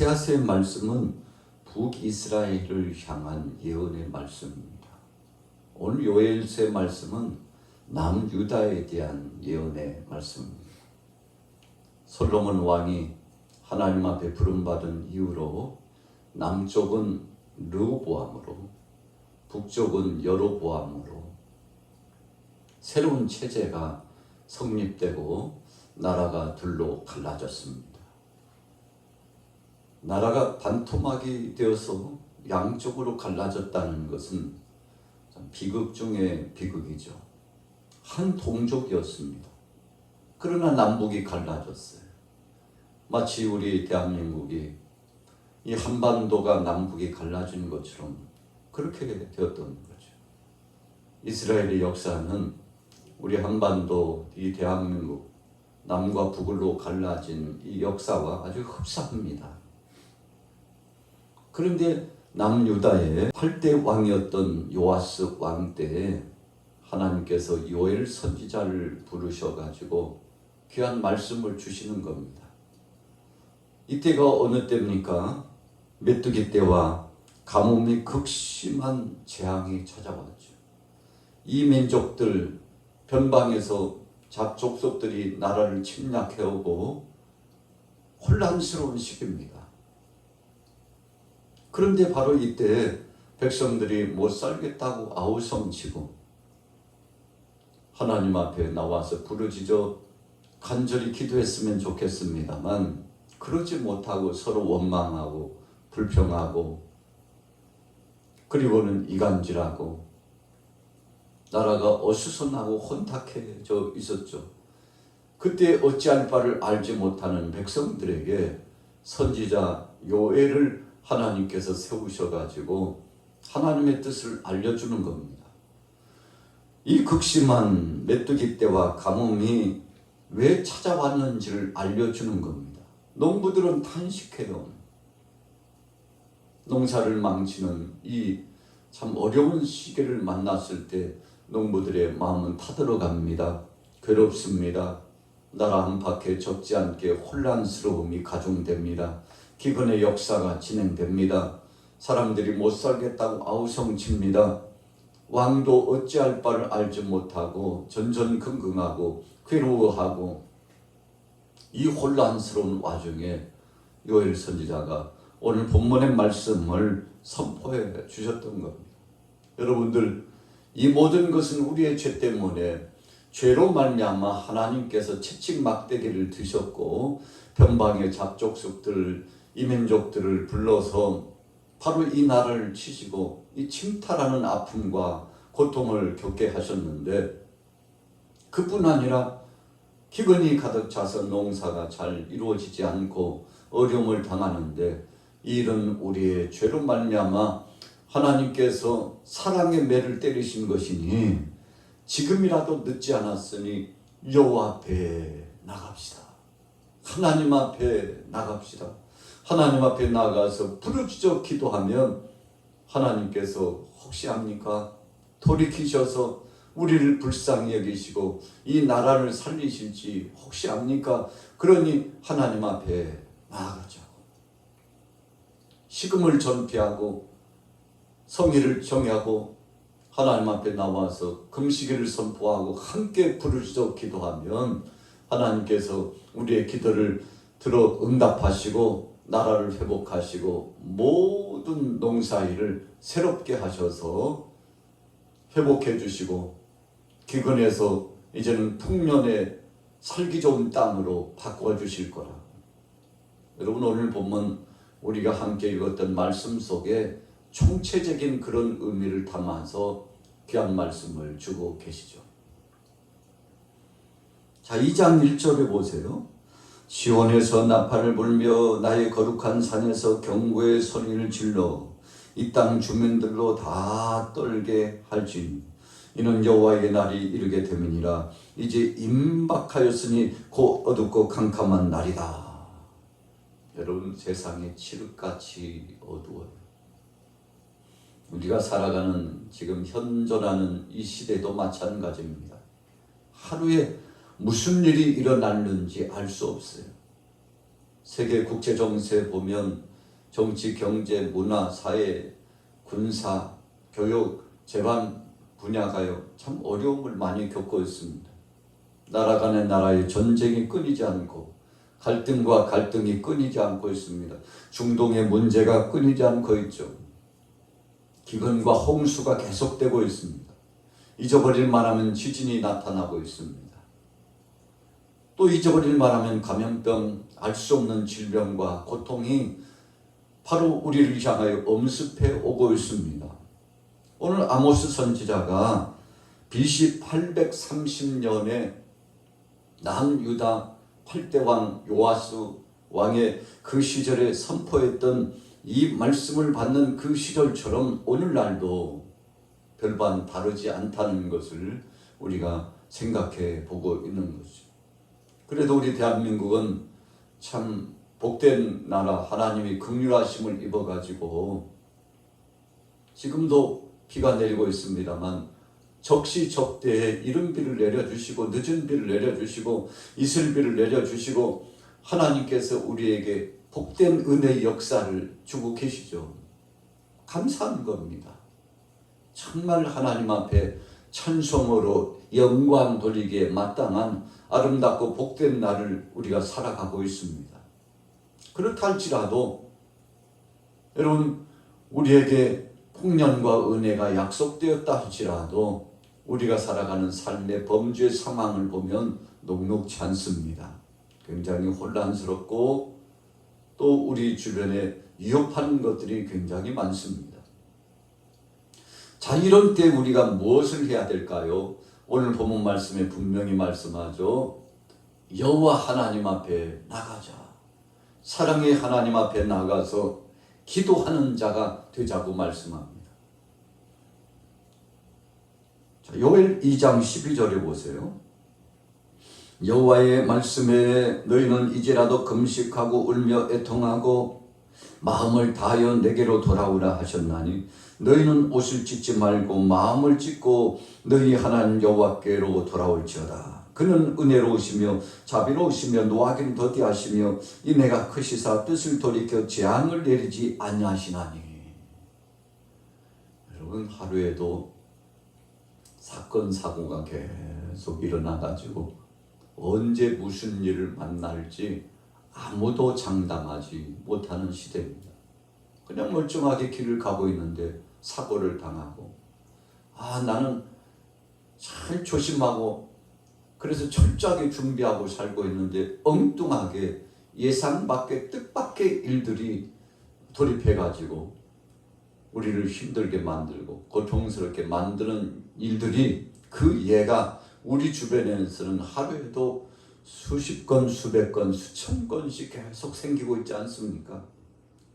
오세아스의 말씀은 북이스라엘을 향한 예언의 말씀입니다. 오늘 요엘서의 말씀은 남유다에 대한 예언의 말씀입니다. 솔로몬 왕이 하나님 앞에 부름받은 이후로 남쪽은 르보암으로 북쪽은 여로보암으로 새로운 체제가 성립되고 나라가 둘로 갈라졌습니다. 나라가 반토막이 되어서 양쪽으로 갈라졌다는 것은 참 비극 중의 비극이죠. 한 동족이었습니다. 그러나 남북이 갈라졌어요. 마치 우리 대한민국이 이 한반도가 남북이 갈라진 것처럼 그렇게 되었던 거죠. 이스라엘의 역사는 우리 한반도 이 대한민국 남과 북으로 갈라진 이 역사와 아주 흡사합니다. 그런데 남유다의 8대 왕이었던 요아스 왕 때에 하나님께서 요엘 선지자를 부르셔가지고 귀한 말씀을 주시는 겁니다. 이때가 어느 때입니까? 메뚜기 때와 가뭄이 극심한 재앙이 찾아왔죠. 이 민족들 변방에서 잡족속들이 나라를 침략해오고 혼란스러운 시기입니다. 그런데 바로 이때 백성들이 못 살겠다고 아우성치고 하나님 앞에 나와서 부르짖어 간절히 기도했으면 좋겠습니다만 그러지 못하고 서로 원망하고 불평하고 그리고는 이간질하고 나라가 어수선하고 혼탁해져 있었죠. 그때 어찌할 바를 알지 못하는 백성들에게 선지자 요엘을 하나님께서 세우셔가지고 하나님의 뜻을 알려주는 겁니다. 이 극심한 메뚜기 때와 가뭄이 왜 찾아왔는지를 알려주는 겁니다. 농부들은 탄식해요. 농사를 망치는 이 참 어려운 시기를 만났을 때 농부들의 마음은 타들어갑니다. 괴롭습니다. 나라 안팎에 적지 않게 혼란스러움이 가중됩니다. 기근의 역사가 진행됩니다. 사람들이 못 살겠다고 아우성칩니다. 왕도 어찌할 바를 알지 못하고 전전긍긍하고 괴로워하고 이 혼란스러운 와중에 요엘 선지자가 오늘 본문의 말씀을 선포해 주셨던 겁니다. 여러분들 이 모든 것은 우리의 죄 때문에 죄로 말미암아 하나님께서 채찍 막대기를 드셨고 변방의 잡족속들 이민족들을 불러서 바로 이 나라를 치시고 이 침탈하는 아픔과 고통을 겪게 하셨는데 그뿐 아니라 기근이 가득 차서 농사가 잘 이루어지지 않고 어려움을 당하는데 이 일은 우리의 죄로 말미암아 하나님께서 사랑의 매를 때리신 것이니 지금이라도 늦지 않았으니 여호와 앞에 나갑시다. 하나님 앞에 나갑시다. 하나님 앞에 나가서 부르짖어 기도하면 하나님께서 혹시 합니까? 돌이키셔서 우리를 불쌍히 여기시고 이 나라를 살리실지 혹시 압니까? 그러니 하나님 앞에 나아가자고. 식음을 전폐하고 성의를 정하고 하나님 앞에 나와서 금식일을 선포하고 함께 부르짖어 기도하면 하나님께서 우리의 기도를 들어 응답하시고 나라를 회복하시고 모든 농사일을 새롭게 하셔서 회복해 주시고 기근에서 이제는 풍년에 살기 좋은 땅으로 바꿔 주실 거라. 여러분 오늘 보면 우리가 함께 읽었던 말씀 속에 총체적인 그런 의미를 담아서 귀한 말씀을 주고 계시죠. 자, 2장 1절에 보세요. 시온에서 나팔을 불며 나의 거룩한 산에서 경고의 소리를 질러 이 땅 주민들로 다 떨게 할지 이는 여호와의 날이 이르게 됨이니라 이제 임박하였으니 곧 어둡고 캄캄한 날이다. 여러분 세상이 칠흑같이 어두워요. 우리가 살아가는 지금 현존하는 이 시대도 마찬가지입니다. 하루에 무슨 일이 일어났는지 알 수 없어요. 세계 국제 정세 보면 정치, 경제, 문화, 사회, 군사, 교육, 재반 분야가요 참 어려움을 많이 겪고 있습니다. 나라 간의 나라의 전쟁이 끊이지 않고 갈등과 갈등이 끊이지 않고 있습니다. 중동의 문제가 끊이지 않고 있죠. 기근과 홍수가 계속되고 있습니다. 잊어버릴 만하면 지진이 나타나고 있습니다. 또 잊어버릴 만하면 감염병, 알 수 없는 질병과 고통이 바로 우리를 향하여 엄습해 오고 있습니다. 오늘 아모스 선지자가 BC 830년에 남유다 8대 왕 요아스 왕의 그 시절에 선포했던 이 말씀을 받는 그 시절처럼 오늘날도 별반 다르지 않다는 것을 우리가 생각해 보고 있는 거죠. 그래도 우리 대한민국은 참 복된 나라 하나님이 극률하심을 입어가지고 지금도 비가 내리고 있습니다만 적시적대에 이른 비를 내려주시고 늦은 비를 내려주시고 이슬비를 내려주시고 하나님께서 우리에게 복된 은혜의 역사를 주고 계시죠. 감사한 겁니다. 정말 하나님 앞에 찬송으로 영광 돌리기에 마땅한 아름답고 복된 날을 우리가 살아가고 있습니다. 그렇다 할지라도 여러분 우리에게 풍년과 은혜가 약속되었다 할지라도 우리가 살아가는 삶의 범죄 상황을 보면 녹록지 않습니다. 굉장히 혼란스럽고 또 우리 주변에 위협하는 것들이 굉장히 많습니다. 자, 이런 때 우리가 무엇을 해야 될까요? 오늘 본문 말씀에 분명히 말씀하죠. 여호와 하나님 앞에 나가자. 사랑의 하나님 앞에 나가서 기도하는 자가 되자고 말씀합니다. 자, 요엘 2장 12절에 보세요. 여호와의 말씀에 너희는 이제라도 금식하고 울며 애통하고 마음을 다하여 내게로 돌아오라 하셨나니 너희는 옷을 찢지 말고 마음을 찢고 너희 하나님 여호와께로 돌아올지어다. 그는 은혜로우시며 자비로우시며 노하기는 더디하시며 이내가 크시사 뜻을 돌이켜 재앙을 내리지 아니하시나니 여러분 하루에도 사건 사고가 계속 일어나 가지고 언제 무슨 일을 만날지 아무도 장담하지 못하는 시대입니다. 그냥 멀쩡하게 길을 가고 있는데 사고를 당하고 아 나는 잘 조심하고 그래서 철저하게 준비하고 살고 있는데 엉뚱하게 예상 밖의 뜻밖의 일들이 돌입해 가지고 우리를 힘들게 만들고 고통스럽게 만드는 일들이 그 예가 우리 주변에서는 하루에도 수십 건, 수백 건, 수천 건씩 계속 생기고 있지 않습니까?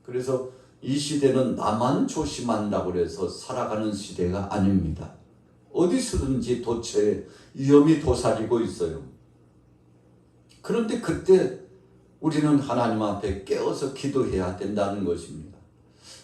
그래서 이 시대는 나만 조심한다고 해서 살아가는 시대가 아닙니다. 어디서든지 도처에 위험이 도사리고 있어요. 그런데 그때 우리는 하나님 앞에 깨어서 기도해야 된다는 것입니다.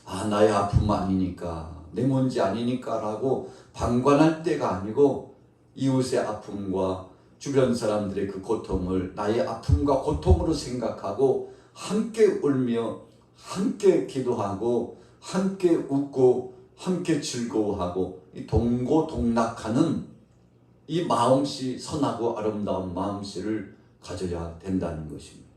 아, 나의 아픔 아니니까, 내 문제 아니니까 라고 방관할 때가 아니고 이웃의 아픔과 주변 사람들의 그 고통을 나의 아픔과 고통으로 생각하고 함께 울며 함께 기도하고 함께 웃고 함께 즐거워하고 이 동고동락하는 이 마음씨 선하고 아름다운 마음씨를 가져야 된다는 것입니다.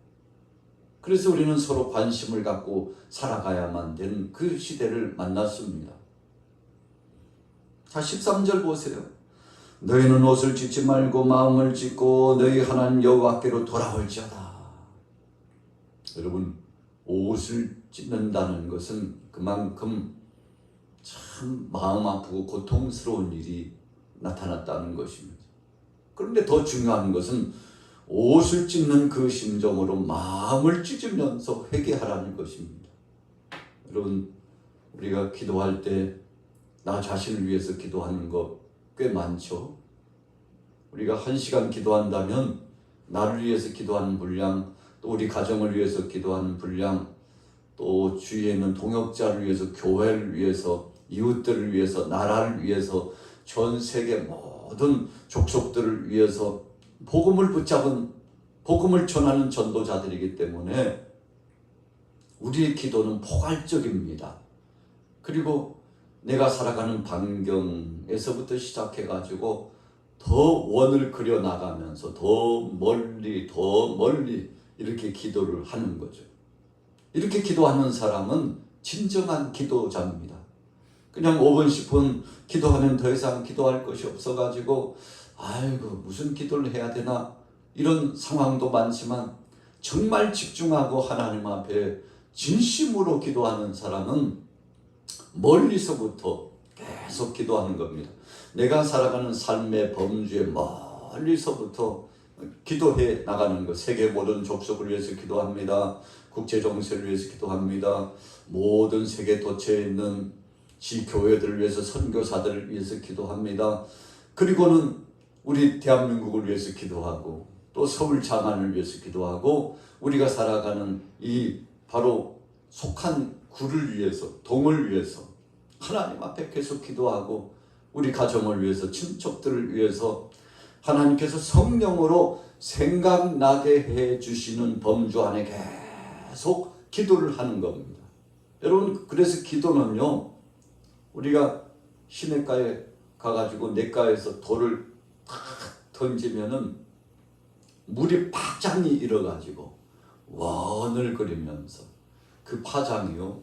그래서 우리는 서로 관심을 갖고 살아가야만 되는 그 시대를 만났습니다. 자, 13절 보세요. 너희는 옷을 찢지 말고 마음을 찢고 너희 하나님 여호와께로 돌아올지어다. 여러분, 옷을 찢는다는 것은 그만큼 참 마음 아프고 고통스러운 일이 나타났다는 것입니다. 그런데 더 중요한 것은 옷을 찢는 그 심정으로 마음을 찢으면서 회개하라는 것입니다. 여러분, 우리가 기도할 때 나 자신을 위해서 기도하는 거꽤 많죠. 우리가 한 시간 기도한다면 나를 위해서 기도하는 분량, 또 우리 가정을 위해서 기도하는 분량, 또 주위에 있는 동역자를 위해서, 교회를 위해서, 이웃들을 위해서, 나라를 위해서, 전 세계 모든 족속들을 위해서 복음을 붙잡은 복음을 전하는 전도자들이기 때문에 우리의 기도는 포괄적입니다. 그리고 내가 살아가는 반경에서부터 시작해가지고 더 원을 그려 나가면서 더 멀리 더 멀리 이렇게 기도를 하는 거죠. 이렇게 기도하는 사람은 진정한 기도자입니다. 그냥 5분 10분 기도하면 더 이상 기도할 것이 없어가지고 아이고 무슨 기도를 해야 되나 이런 상황도 많지만 정말 집중하고 하나님 앞에 진심으로 기도하는 사람은 멀리서부터 계속 기도하는 겁니다. 내가 살아가는 삶의 범주에 멀리서부터 기도해 나가는 것. 세계 모든 족속을 위해서 기도합니다. 국제 정세를 위해서 기도합니다. 모든 세계 도처에 있는 지 교회들을 위해서 선교사들을 위해서 기도합니다. 그리고는 우리 대한민국을 위해서 기도하고 또 서울 장안을 위해서 기도하고 우리가 살아가는 이 바로 속한 구를 위해서 동을 위해서 하나님 앞에 계속 기도하고 우리 가정을 위해서 친척들을 위해서 하나님께서 성령으로 생각나게 해 주시는 범주 안에 계속 기도를 하는 겁니다. 여러분 그래서 기도는요 우리가 시냇가에 가가지고 냇가에서 돌을 탁 던지면은 물이 파장이 일어가지고 원을 그리면서 그 파장이요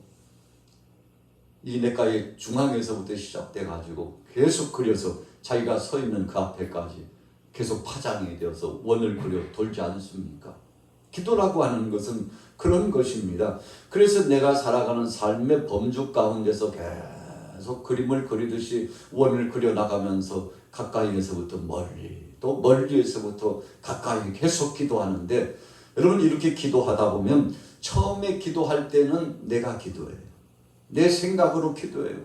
이 냇가의 중앙에서부터 시작돼 가지고 계속 그려서 자기가 서 있는 그 앞에까지 계속 파장이 되어서 원을 그려 돌지 않습니까? 기도라고 하는 것은 그런 것입니다. 그래서 내가 살아가는 삶의 범주 가운데서 계속 그림을 그리듯이 원을 그려 나가면서 가까이에서부터 멀리 또 멀리에서부터 가까이 계속 기도하는데 여러분 이렇게 기도하다 보면 처음에 기도할 때는 내가 기도해요. 내 생각으로 기도해요.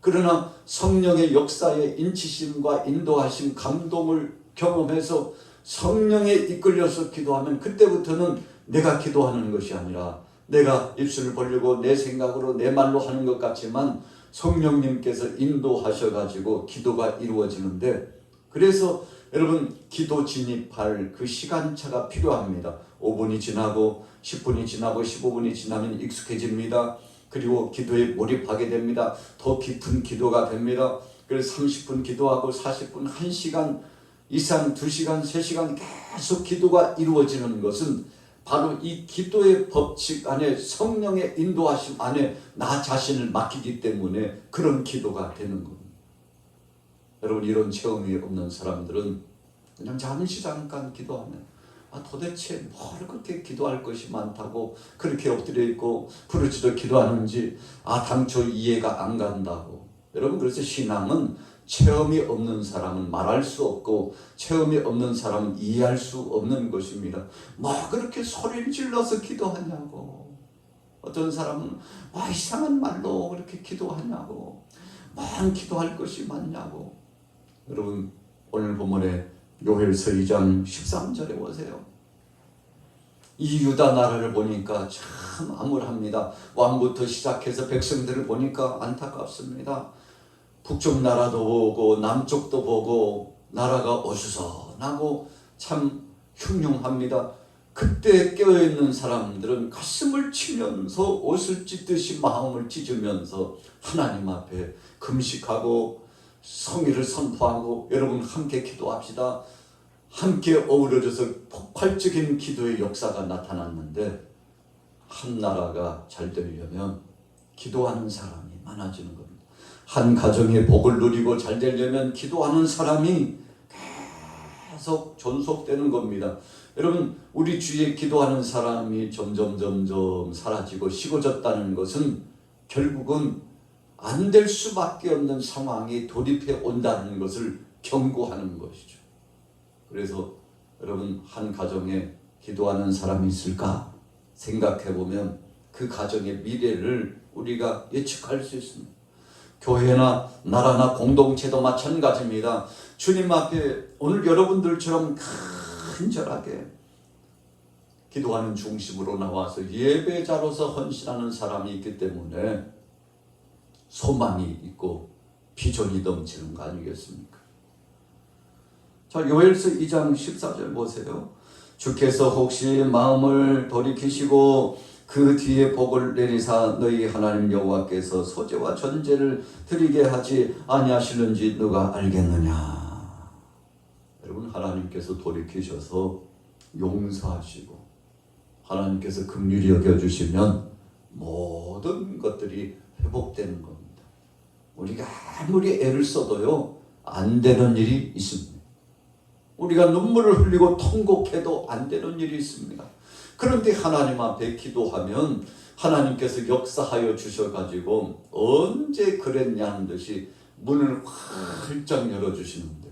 그러나 성령의 역사의 인치심과 인도하심, 감동을 경험해서 성령에 이끌려서 기도하면 그때부터는 내가 기도하는 것이 아니라 내가 입술을 벌리고 내 생각으로 내 말로 하는 것 같지만 성령님께서 인도하셔가지고 기도가 이루어지는데 그래서 여러분 기도 진입할 그 시간차가 필요합니다. 5분이 지나고 10분이 지나고 15분이 지나면 익숙해집니다. 그리고 기도에 몰입하게 됩니다. 더 깊은 기도가 됩니다. 그래서 30분 기도하고 40분, 1시간 이상, 2시간, 3시간 계속 기도가 이루어지는 것은 바로 이 기도의 법칙 안에 성령의 인도하심 안에 나 자신을 맡기기 때문에 그런 기도가 되는 겁니다. 여러분 이런 체험이 없는 사람들은 그냥 잠시 잠깐 기도하면 아 도대체 뭘 그렇게 기도할 것이 많다고 그렇게 엎드려 있고 부르짖어 기도하는지 아 당초 이해가 안 간다고 여러분 그래서 신앙은 체험이 없는 사람은 말할 수 없고 체험이 없는 사람은 이해할 수 없는 것입니다. 뭐 그렇게 소리를 질러서 기도하냐고 어떤 사람은 와 이상한 말로 그렇게 기도하냐고 뭔 기도할 것이 많냐고 여러분 오늘 본문에 요엘서 2장 13절에 보세요. 이 유다 나라를 보니까 참 암울합니다. 왕부터 시작해서 백성들을 보니까 안타깝습니다. 북쪽 나라도 보고 남쪽도 보고 나라가 어수선하고 참 흉흉합니다. 그때 깨어있는 사람들은 가슴을 치면서 옷을 찢듯이 마음을 찢으면서 하나님 앞에 금식하고 성의를 선포하고 여러분 함께 기도합시다. 함께 어우러져서 폭발적인 기도의 역사가 나타났는데 한 나라가 잘 되려면 기도하는 사람이 많아지는 겁니다. 한 가정의 복을 누리고 잘 되려면 기도하는 사람이 계속 존속되는 겁니다. 여러분 우리 주위에 기도하는 사람이 점점 점점 사라지고 식어졌다는 것은 결국은 안 될 수밖에 없는 상황이 돌입해 온다는 것을 경고하는 것이죠. 그래서 여러분 한 가정에 기도하는 사람이 있을까 생각해 보면 그 가정의 미래를 우리가 예측할 수 있습니다. 교회나 나라나 공동체도 마찬가지입니다. 주님 앞에 오늘 여러분들처럼 간절하게 기도하는 중심으로 나와서 예배자로서 헌신하는 사람이 있기 때문에 소망이 있고 비전이 넘치는 거 아니겠습니까? 자, 요엘서 2장 14절 보세요. 주께서 혹시 마음을 돌이키시고 그 뒤에 복을 내리사 너희 하나님 여호와께서 소재와 전제를 드리게 하지 아니하실는지 누가 알겠느냐? 여러분 하나님께서 돌이키셔서 용서하시고 하나님께서 긍휼히 여겨주시면 모든 것들이 회복되는 겁니다. 우리가 아무리 애를 써도요 안 되는 일이 있습니다. 우리가 눈물을 흘리고 통곡해도 안 되는 일이 있습니다 그런데 하나님 앞에 기도하면 하나님께서 역사하여 주셔가지고 언제 그랬냐는 듯이 문을 활짝 열어주시는데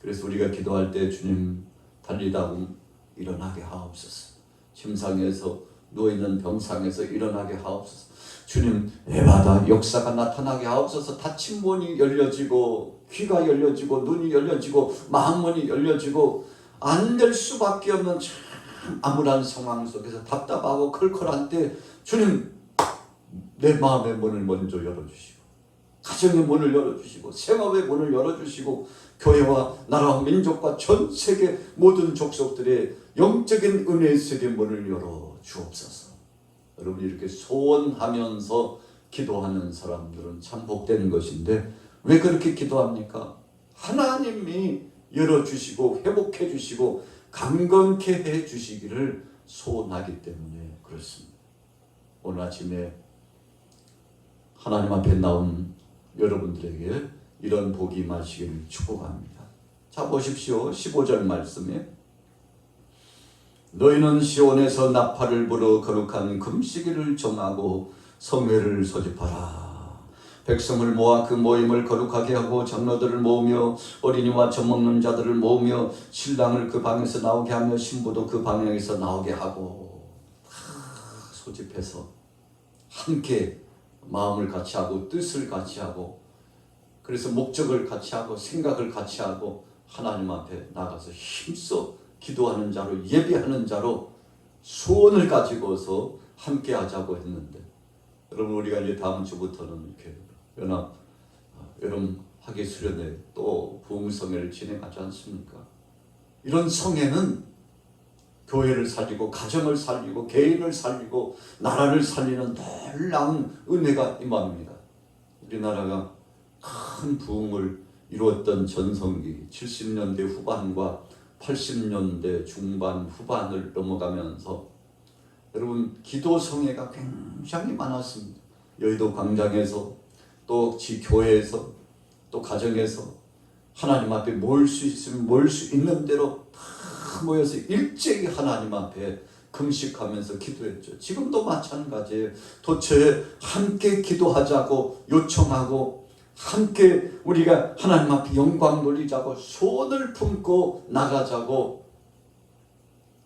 그래서 우리가 기도할 때 주님 달리다 일어나게 하옵소서. 침상에서 누워있는 병상에서 일어나게 하옵소서. 주님 에바다 역사가 나타나게 하옵소서. 닫힌 문이 열려지고 귀가 열려지고 눈이 열려지고 마음문이 열려지고 안 될 수밖에 없는 참 암울한 상황 속에서 답답하고 컬컬한 때 주님 내 마음의 문을 먼저 열어주시고 가정의 문을 열어주시고 생업의 문을 열어주시고 교회와 나라와 민족과 전 세계 모든 족속들의 영적인 은혜의 세계 문을 열어 주옵소서. 여러분 이렇게 소원하면서 기도하는 사람들은 참 복되는 것인데 왜 그렇게 기도합니까? 하나님이 열어주시고 회복해 주시고 강건케 해 주시기를 소원하기 때문에 그렇습니다. 오늘 아침에 하나님 앞에 나온 여러분들에게 이런 복이 마시기를 축복합니다. 자 보십시오. 15절 말씀에 너희는 시온에서 나팔을 불어 거룩한 금시기를 정하고 성회를 소집하라. 백성을 모아 그 모임을 거룩하게 하고 장로들을 모으며 어린이와 젖먹는 자들을 모으며 신랑을 그 방에서 나오게 하며 신부도 그 방에서 나오게 하고 소집해서 함께 마음을 같이 하고 뜻을 같이 하고 그래서 목적을 같이 하고 생각을 같이 하고 하나님 앞에 나가서 힘써 기도하는 자로 예배하는 자로 소원을 가지고서 함께 하자고 했는데 여러분 우리가 이제 다음 주부터는 이렇게 연합 여름 학예 수련회 또 부흥성회를 진행하지 않습니까? 이런 성회는 교회를 살리고 가정을 살리고 개인을 살리고 나라를 살리는 놀라운 은혜가 임합니다. 우리나라가 큰 부흥을 이루었던 전성기 70년대 후반과 80년대 중반 후반을 넘어가면서 여러분 기도 성회가 굉장히 많았습니다. 여의도 광장에서 또 지 교회에서 또 가정에서 하나님 앞에 모일 수 있으면 모일 수 있는 대로 다 모여서 일제히 하나님 앞에 금식하면서 기도했죠. 지금도 마찬가지예요. 도처에 함께 기도하자고 요청하고 함께 우리가 하나님 앞에 영광 돌리자고 소원을 품고 나가자고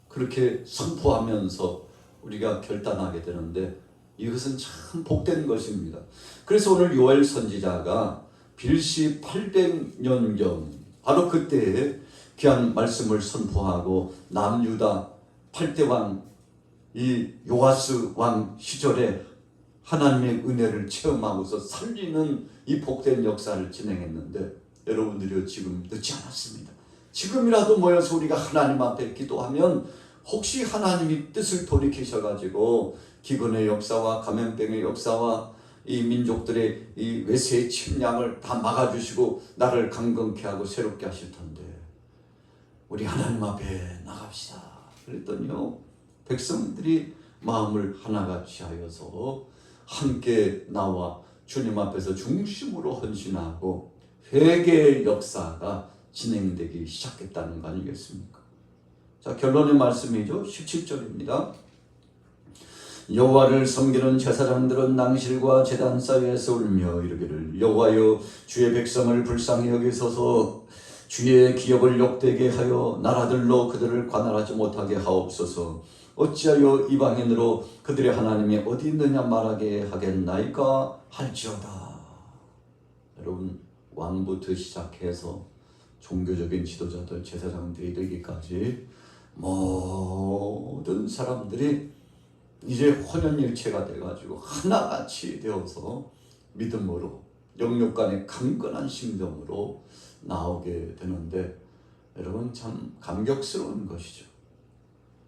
그렇게 선포하면서 우리가 결단하게 되는데 이것은 참 복된 것입니다. 그래서 오늘 요엘 선지자가 빌시 800년경 바로 그때에 귀한 말씀을 선포하고 남유다 8대 왕이 요아스 왕 시절에 하나님의 은혜를 체험하고서 살리는 이 복된 역사를 진행했는데 여러분들이 지금 늦지 않았습니다. 지금이라도 모여서 우리가 하나님 앞에 기도하면 혹시 하나님이 뜻을 돌이키셔가지고 기근의 역사와 감염병의 역사와 이 민족들의 이 외세의 침략을 다 막아주시고 나를 강건케 하고 새롭게 하실 텐데 우리 하나님 앞에 나갑시다. 그랬더니요 백성들이 마음을 하나같이 하여서 함께 나와 주님 앞에서 중심으로 헌신하고 회개의 역사가 진행되기 시작했다는 거 아니겠습니까? 자 결론의 말씀이죠. 17절입니다. 여호와를 섬기는 제사장들은 낭실과 제단 사이에서 울며 이르기를 여호와여 주의 백성을 불쌍히 여기소서 주의 기업을 욕되게 하여 나라들로 그들을 관할하지 못하게 하옵소서 어찌하여 이방인으로 그들의 하나님이 어디 있느냐 말하게 하겠나이까 할지어다 여러분 왕부터 시작해서 종교적인 지도자들 제사장들이 이르기까지 모든 사람들이 이제 혼연일체가 돼가지고 하나같이 되어서 믿음으로 영육 간의 강건한 심정으로 나오게 되는데 여러분 참 감격스러운 것이죠.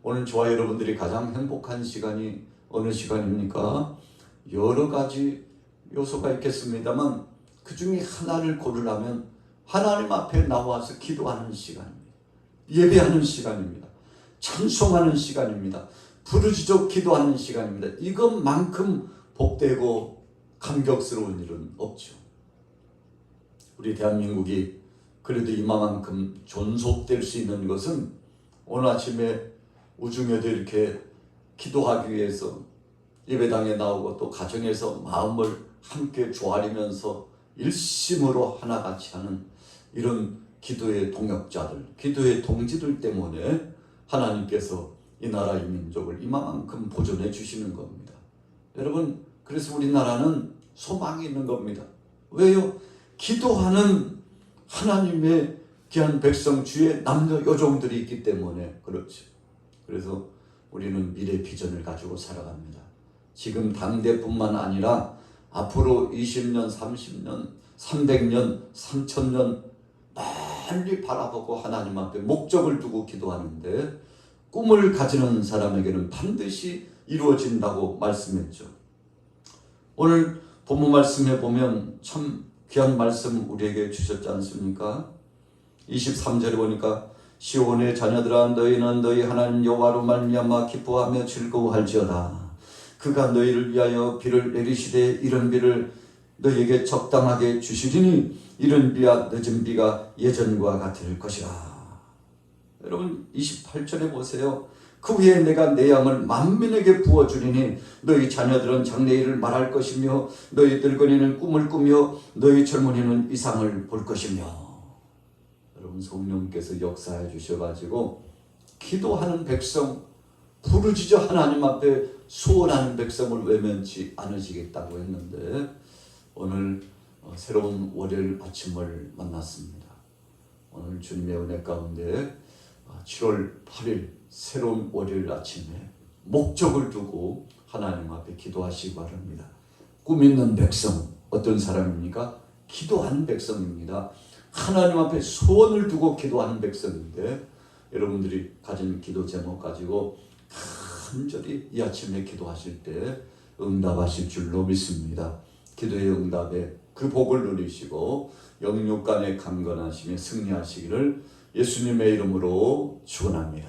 오늘 저와 여러분들이 가장 행복한 시간이 어느 시간입니까? 여러 가지 요소가 있겠습니다만 그 중에 하나를 고르라면 하나님 앞에 나와서 기도하는 시간입니다. 예배하는 시간입니다. 찬송하는 시간입니다. 부르짖어 기도하는 시간입니다. 이것만큼 복되고 감격스러운 일은 없죠. 우리 대한민국이 그래도 이만큼 존속될 수 있는 것은 오늘 아침에 우중에도 이렇게 기도하기 위해서 예배당에 나오고 또 가정에서 마음을 함께 조아리면서 일심으로 하나같이 하는 이런 기도의 동역자들, 기도의 동지들 때문에 하나님께서 이 나라의 민족을 이만큼 보존해 주시는 겁니다. 여러분, 그래서 우리나라는 소망이 있는 겁니다. 왜요? 기도하는 하나님의 귀한 백성 주의 남녀 여종들이 있기 때문에 그렇죠. 그래서 우리는 미래 비전을 가지고 살아갑니다. 지금 당대뿐만 아니라 앞으로 20년, 30년, 300년, 3000년 멀리 바라보고 하나님 앞에 목적을 두고 기도하는데 꿈을 가지는 사람에게는 반드시 이루어진다고 말씀했죠. 오늘 본문 말씀에 보면 참 귀한 말씀 우리에게 주셨지 않습니까? 23절에 보니까 시온의 자녀들아 너희는 너희 하나님 여호와로 말미암아 기뻐하며 즐거워할지어다. 그가 너희를 위하여 비를 내리시되 이런 비를 너희에게 적당하게 주시리니 이런 비와 늦은 비가 예전과 같을 것이라. 여러분 28절에 보세요. 그 후에 내가 내 양을 만민에게 부어주리니 너희 자녀들은 장래일을 말할 것이며 너희 늙은이는 꿈을 꾸며 너희 젊은이는 이상을 볼 것이며 여러분 성령께서 역사해 주셔가지고 기도하는 백성 부르짖어 하나님 앞에 소원하는 백성을 외면치 않으시겠다고 했는데 오늘 어, 새로운 월요일 아침을 만났습니다. 오늘 주님의 은혜 가운데 7월 8일 새로운 월요일 아침에 목적을 두고 하나님 앞에 기도하시기 바랍니다. 꿈 있는 백성 어떤 사람입니까? 기도하는 백성입니다. 하나님 앞에 소원을 두고 기도하는 백성인데 여러분들이 가진 기도 제목 가지고 간절히 이 아침에 기도하실 때 응답하실 줄로 믿습니다. 기도의 응답에 그 복을 누리시고 영육간의 강건하심에 승리하시기를 예수님의 이름으로 축원합니다.